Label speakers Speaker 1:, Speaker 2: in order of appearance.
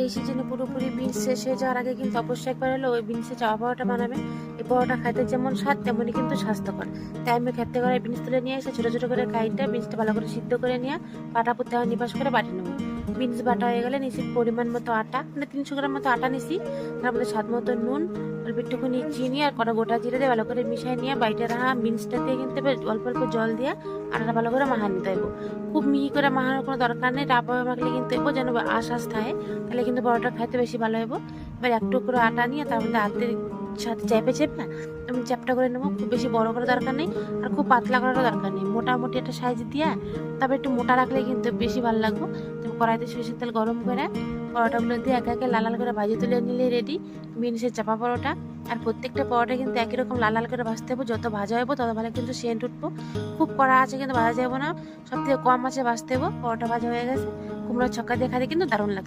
Speaker 1: এই সিজনে পুরোপুরি বিনস শেষ হয়ে যাওয়ার আগে কিন্তু অবশ্যই একবার হলো ওই বিনসে চাওয়া পাওয়াটা বানাবে। এই পাওয়াটা খাইতে যেমন স্বাদ, তেমনই কিন্তু স্বাস্থ্যকর। তাই আমি খেতে করে বিনস তুলে নিয়ে এসে ছোটো ছোটো করে কাইটা বিনসটা ভালো করে সিদ্ধ করে নিয়ে পাটা পুঁতে নিবাস করে বাটি নেব। বিনস বাটা হয়ে গেলে নিচে পরিমাণ মতো আটা মানে তিনশো গ্রাম মতো আটা নিছি। তারপরে স্বাদ মতো নুন, অল্প একটুখানি চিনি আর কটা গোটা জিরে দিয়ে ভালো করে মিশিয়ে নিয়ে বাইটে রাখা বিনসটা দিয়ে কিন্তু এবার অল্প অল্প জল দিয়ে আটাটা ভালো করে মাখা নিতে হবে খুব মিহি করে মাহানোর কোনো দরকার নেই ডাবা মাখলে কিন্তু এবো যেন আশ আশ থাকে। তাহলে কিন্তু পরোটা খাইতে বেশি ভালো হবে এবার এক টুকরো আটা নিয়ে তার মধ্যে হাতের সাথে চেপে চেপে আমি চ্যাপটা করে নেব। খুব বেশি বড় করার দরকার নেই আর খুব পাতলা করারও দরকার নেই। মোটামুটি একটা সাইজ দিয়ে তারপর একটু মোটা রাখলে কিন্তু বেশি ভালো লাগবে। কড়াইতে সরষের তেল গরম করে, পরোটাগুলো দিয়ে একে একে লাল লাল করে ভাজি তুলে নিলে রেডি বিনসের চাপা পরোটা। আর প্রত্যেকটা পরোটা কিন্তু একই রকম লাল লাল করে ভাজতে হবে, যত ভাজা হব তত ভালো কিন্তু সেন্ট উঠবো। খুব কড়া আছে কিন্তু ভাজা যাব না সব থেকে কম আছে ভাজতে হব পরোটা ভাজা হয়ে গেছে, কুমড়োর ছক্কা দিয়ে কিন্তু দারুণ লাগছে।